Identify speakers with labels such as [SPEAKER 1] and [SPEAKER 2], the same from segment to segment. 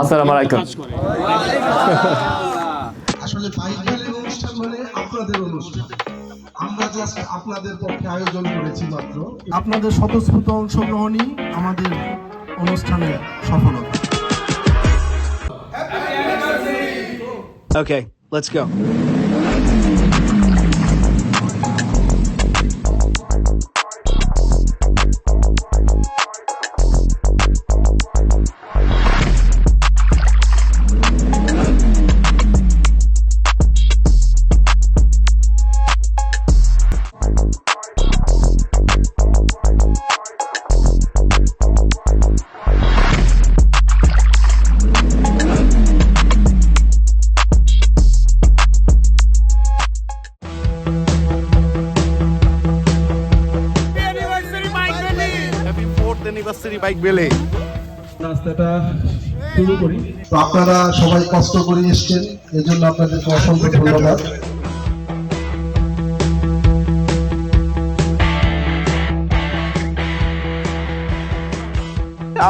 [SPEAKER 1] আসসালামু আলাইকুম।
[SPEAKER 2] আসলে বাইবেলের অনুষ্ঠান মানে আপনাদের অনুষ্ঠান। আমরা জাস্ট আপনাদের পক্ষে আয়োজন করেছি মাত্র। আপনাদের স্বতঃস্ফূর্ত অংশগ্রহণই আমাদের অনুষ্ঠানের সফলতা।
[SPEAKER 3] Okay, let's go.
[SPEAKER 4] Bike
[SPEAKER 2] রাস্তাটা শুরু করি। তো আপনারা সবাই কষ্ট করে এসছেন এজন্য আপনাদেরকে অসংখ্য ধন্যবাদ।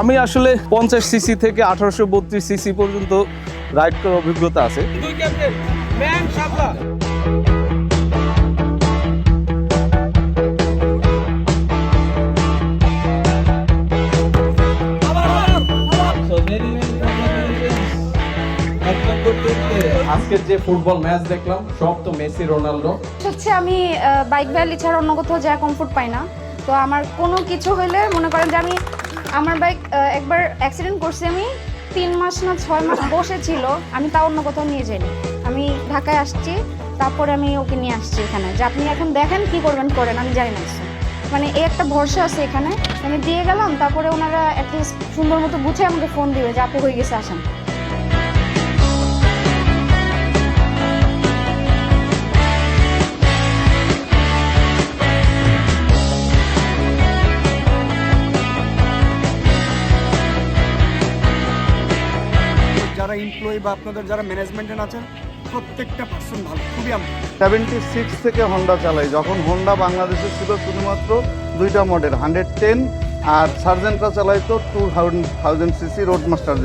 [SPEAKER 5] আমি আসলে পঞ্চাশ সিসি থেকে আঠারোশো বত্রিশ সিসি পর্যন্ত রাইড করার অভিজ্ঞতা আছে। আজকের যে ফুটবল ম্যাচ দেখলাম, সব তো মেসি রোনাল্ডো
[SPEAKER 6] হচ্ছে আমি বাইক ভ্যালি ছাড়া অন্য কোথাও যা কমফোর্ট পাই না। তো আমার কোনো কিছু হইলে মনে করেন যে আমি, আমার বাইক একবার অ্যাক্সিডেন্ট করছি আমি, তিন মাস না ছয় মাস বসে ছিল, আমি তা অন্য কোথাও নিয়ে যাইনি। আমি ঢাকায় আসছি, তারপরে আমি ওকে নিয়ে আসছি এখানে। যে আপনি এখন দেখেন কি করবেন, করেন, আমি জানি না মানে এই একটা ভরসা আছে এখানে। আমি দিয়ে গেলাম, তারপরে ওনারা অ্যাটলিস্ট সুন্দর মতো বুঝে আমাকে ফোন দিবে যে আপু হয়ে গেছে, আসেন।
[SPEAKER 7] যারা এমপ্লয়ি বা আপনাদের যারা ম্যানেজমেন্টে আছেন, প্রত্যেকটা পার্সন ভালো, খুবই
[SPEAKER 4] সেভেন্টি সিক্স থেকে হন্ডা চালাই। যখন হন্ডা বাংলাদেশে ছিল শুধুমাত্র দুইটা মডেল হান্ড্রেড টেন আর সার্জেন্টরা চালাইতো two thousand CC road master